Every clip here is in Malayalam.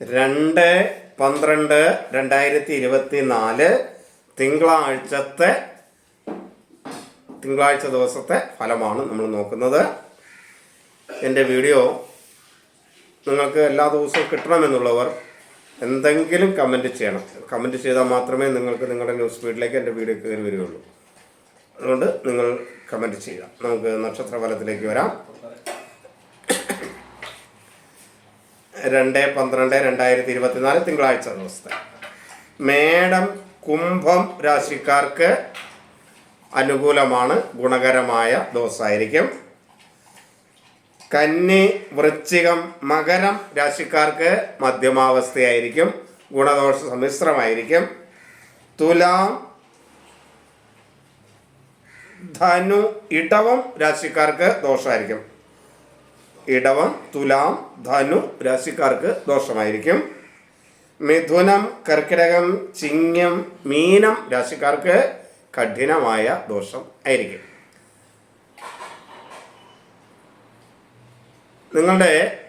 രണ്ട് പന്ത്രണ്ട് രണ്ടായിരത്തി ഇരുപത്തി നാല് തിങ്കളാഴ്ചത്തെ തിങ്കളാഴ്ച ദിവസത്തെ ഫലമാണ് നമ്മൾ നോക്കുന്നത്. എന്റെ വീഡിയോ നിങ്ങൾക്ക് എല്ലാ ദിവസവും കിട്ടണമെന്നുള്ളവർ എന്തെങ്കിലും കമന്റ് ചെയ്യണം. കമന്റ് ചെയ്താൽ മാത്രമേ നിങ്ങൾക്ക് നിങ്ങളുടെ ന്യൂസ് ഫീഡിലേക്ക് എന്റെ വീഡിയോ കയറി വരികയുള്ളൂ. അതുകൊണ്ട് നിങ്ങൾ കമന്റ് ചെയ്യുക. നമുക്ക് നക്ഷത്രഫലത്തിലേക്ക് വരാം. രണ്ട് പന്ത്രണ്ട് രണ്ടായിരത്തി ഇരുപത്തിനാല് തിങ്കളാഴ്ച ദിവസത്തെ. മേടം കുംഭം രാശിക്കാർക്ക് അനുകൂലമാണ് ഗുണകരമായ ദിവസമായിരിക്കും. കന്നി വൃശ്ചികം മകരം രാശിക്കാർക്ക് മധ്യമാവസ്ഥയായിരിക്കും ഗുണദോഷ സമ്മിശ്രമായിരിക്കും. തുലാം ധനു ഇടവം രാശിക്കാർക്ക് ദോഷമായിരിക്കും. ഇടവം തുലാം ധനു രാശിക്കാർക്ക് ദോഷമായിരിക്കും. മിഥുനം കർക്കിടകം ചിങ്ങം മീനം രാശിക്കാർക്ക് കഠിനമായ ദോഷം ആയിരിക്കും. നിങ്ങളുടെ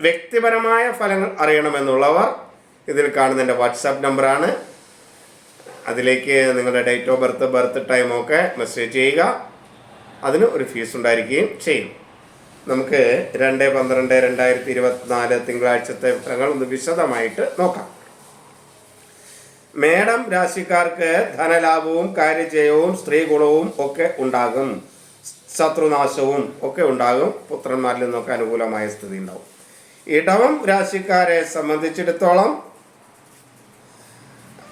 വ്യക്തിപരമായ ഫലങ്ങൾ അറിയണമെന്നുള്ളവർ ഇതിൽ കാണുന്ന എന്റെ വാട്സാപ്പ് നമ്പറാണ്. അതിലേക്ക് നിങ്ങളുടെ ഡേറ്റ് ഓഫ് ബർത്ത് ബർത്ത് ടൈമൊക്കെ മെസ്സേജ് ചെയ്യുക. അതിന് ഒരു ഫീസ് ഉണ്ടായിരിക്കുകയും ചെയ്യും. നമുക്ക് രണ്ട് പന്ത്രണ്ട് രണ്ടായിരത്തി ഇരുപത്തിനാല് തിങ്കളാഴ്ചത്തെ ഫലങ്ങൾ ഒന്ന് വിശദമായിട്ട് നോക്കാം. മേടം രാശിക്കാർക്ക് ധനലാഭവും കാര്യജയവും സ്ത്രീ ഗുണവും ഒക്കെ ഉണ്ടാകും. ശത്രുനാശവും ഒക്കെ ഉണ്ടാകും. പുത്രന്മാരിൽ നിന്നൊക്കെ അനുകൂലമായ സ്ഥിതി ഉണ്ടാവും. ഇടവം രാശിക്കാരെ സംബന്ധിച്ചിടത്തോളം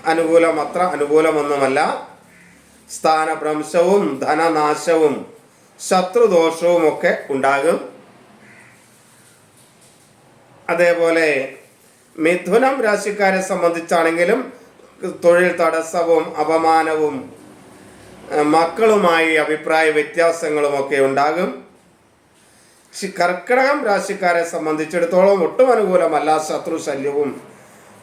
അനുകൂലം അത്ര അനുകൂലമൊന്നുമല്ല. സ്ഥാനഭ്രംശവും ധനനാശവും ശത്രുദോഷവും ഒക്കെ ഉണ്ടാകും. അതേപോലെ മിഥുനം രാശിക്കാരെ സംബന്ധിച്ചാണെങ്കിലും തൊഴിൽ തടസ്സവും അപമാനവും മക്കളുമായി അഭിപ്രായ വ്യത്യാസങ്ങളും ഒക്കെ ഉണ്ടാകും. കർക്കിടകം രാശിക്കാരെ സംബന്ധിച്ചിടത്തോളം ഒട്ടും അനുകൂലമല്ല ശത്രു ശല്യവും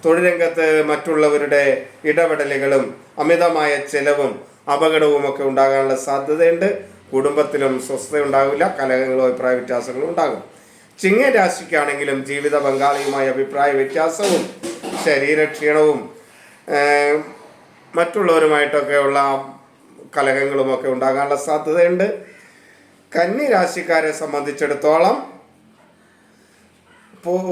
തൊഴിലരംഗത്ത് മറ്റുള്ളവരുടെ ഇടപെടലുകളും അമിതമായ ചെലവും അപകടവും ഒക്കെ ഉണ്ടാകാനുള്ള സാധ്യതയുണ്ട്. കുടുംബത്തിലും സ്വസ്ഥത ഉണ്ടാവില്ല കലഹങ്ങളും അഭിപ്രായ വ്യത്യാസങ്ങളും ഉണ്ടാകും. ചിങ്ങ രാശിക്കാണെങ്കിലും ജീവിത പങ്കാളിയുമായ അഭിപ്രായ വ്യത്യാസവും ശരീരക്ഷീണവും മറ്റുള്ളവരുമായിട്ടൊക്കെ മറ്റുള്ളവരുമായിട്ടൊക്കെയുള്ള കലഹങ്ങളുമൊക്കെ ഉണ്ടാകാനുള്ള സാധ്യതയുണ്ട്. കന്നി രാശിക്കാരെ സംബന്ധിച്ചിടത്തോളം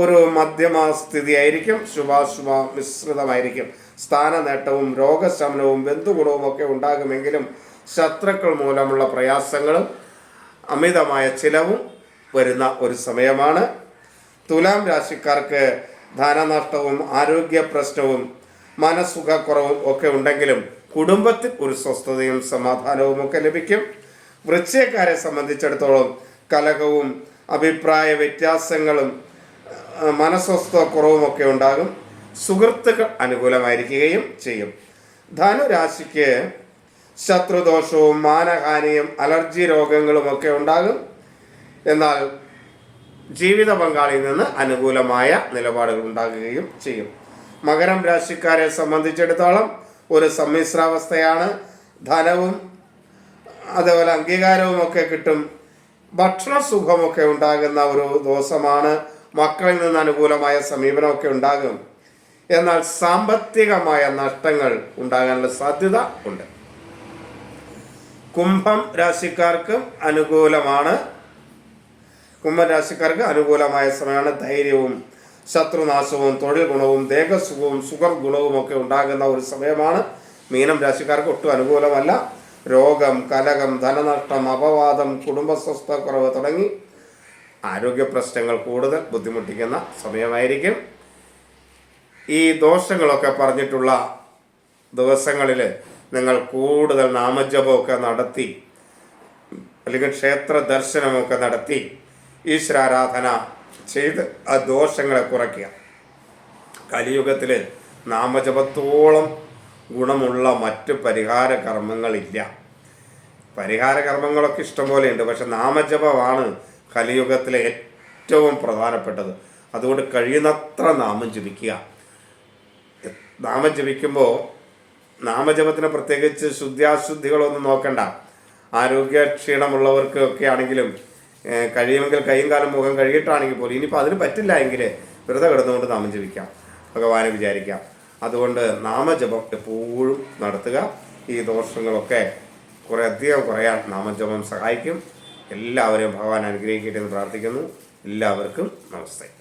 ഒരു മധ്യമ സ്ഥിതിയായിരിക്കും ശുഭാശുഭ മിശ്രിതമായിരിക്കും. സ്ഥാന നേട്ടവും രോഗശമനവും ബന്ധുഗുണവും ഒക്കെ ഉണ്ടാകുമെങ്കിലും ശത്രുക്കൾ മൂലമുള്ള പ്രയാസങ്ങളും അമിതമായ ചിലവും വരുന്ന ഒരു സമയമാണ്. തുലാം രാശിക്കാർക്ക് ധനനഷ്ടവും ആരോഗ്യ പ്രശ്നവും മനസ്സുഖക്കുറവും ഒക്കെ ഉണ്ടെങ്കിലും കുടുംബത്തിൽ ഒരു സ്വസ്ഥതയും സമാധാനവും ഒക്കെ ലഭിക്കും. വൃശ്ചയക്കാരെ സംബന്ധിച്ചിടത്തോളം കലഹവും അഭിപ്രായ വ്യത്യാസങ്ങളും മനസ്വസ്ഥക്കുറവും ഒക്കെ ഉണ്ടാകും. സുഹൃത്തുക്കൾ അനുകൂലമായിരിക്കുകയും ചെയ്യും. ധനുരാശിക്ക് ശത്രുദോഷവും മാനഹാനിയും അലർജി രോഗങ്ങളും ഒക്കെ ഉണ്ടാകും. എന്നാൽ ജീവിത പങ്കാളിയിൽ നിന്ന് അനുകൂലമായ നിലപാടുകൾ ഉണ്ടാകുകയും ചെയ്യും. മകരം രാശിക്കാരെ സംബന്ധിച്ചിടത്തോളം ഒരു സമ്മിശ്രാവസ്ഥയാണ്. ധനവും അതേപോലെ അംഗീകാരവും ഒക്കെ കിട്ടും. ഭക്ഷണ സുഖമൊക്കെ ഉണ്ടാകുന്ന ഒരു ദിവസമാണ്. മക്കളിൽ നിന്ന് അനുകൂലമായ സമീപനമൊക്കെ ഉണ്ടാകും. എന്നാൽ സാമ്പത്തികമായ നഷ്ടങ്ങൾ ഉണ്ടാകാനുള്ള സാധ്യത ഉണ്ട്. കുംഭം രാശിക്കാർക്ക് അനുകൂലമാണ്. കുംഭം രാശിക്കാർക്ക് അനുകൂലമായ സമയമാണ്. ധൈര്യവും ശത്രുനാശവും തൊഴിൽ ഗുണവും ദേഹസുഖവും സുഖർ ഗുണവും ഒക്കെ ഉണ്ടാകുന്ന ഒരു സമയമാണ്. മീനം രാശിക്കാർക്ക് ഒട്ടും അനുകൂലമല്ല. രോഗം കലകം ധനനഷ്ടം അപവാദം കുടുംബസ്വസ്ഥക്കുറവ് തുടങ്ങി ആരോഗ്യ പ്രശ്നങ്ങൾ കൂടുതൽ ബുദ്ധിമുട്ടിക്കുന്ന സമയമായിരിക്കും. ഈ ദോഷങ്ങളൊക്കെ പറഞ്ഞിട്ടുള്ള ദിവസങ്ങളിൽ നിങ്ങൾ കൂടുതൽ നാമജപമൊക്കെ നടത്തി അല്ലെങ്കിൽ ക്ഷേത്ര ദർശനമൊക്കെ നടത്തി ഈശ്വരാരാധന ചെയ്ത് ആ ദോഷങ്ങളെ കുറയ്ക്കുക. കലിയുഗത്തിൽ നാമജപത്തോളം ഗുണമുള്ള മറ്റ് പരിഹാര കർമ്മങ്ങളില്ല. പരിഹാര കർമ്മങ്ങളൊക്കെ ഇഷ്ടംപോലെ ഉണ്ട് പക്ഷെ നാമജപമാണ് കലിയുഗത്തിലെ ഏറ്റവും പ്രധാനപ്പെട്ടത്. അതുകൊണ്ട് കഴിയുന്നത്ര നാമം ജപിക്കുക. നാമം ജപിക്കുമ്പോൾ നാമജപത്തിന് പ്രത്യേകിച്ച് ശുദ്ധാശുദ്ധികളൊന്നും നോക്കണ്ട. ആരോഗ്യ ക്ഷീണമുള്ളവർക്ക് ഒക്കെ ആണെങ്കിലും കഴിയുമെങ്കിൽ കൈയും കാലം മുഖം കഴുകിയിട്ടാണെങ്കിൽ പോലും ഇനിയിപ്പോൾ അതിന് പറ്റില്ല എങ്കിൽ വെറുതെ കിടന്നുകൊണ്ട് നാമം ജപിക്കാം. ഭഗവാനെ വിചാരിക്കാം. അതുകൊണ്ട് നാമജപം എപ്പോഴും നടത്തുക. ഈ ദോഷങ്ങളൊക്കെ കുറേ അധികം കുറയാൻ നാമജപം സഹായിക്കും. എല്ലാവരെയും ഭഗവാൻ അനുഗ്രഹിക്കട്ടെ എന്ന് പ്രാർത്ഥിക്കുന്നു. എല്ലാവർക്കും നമസ്തേ.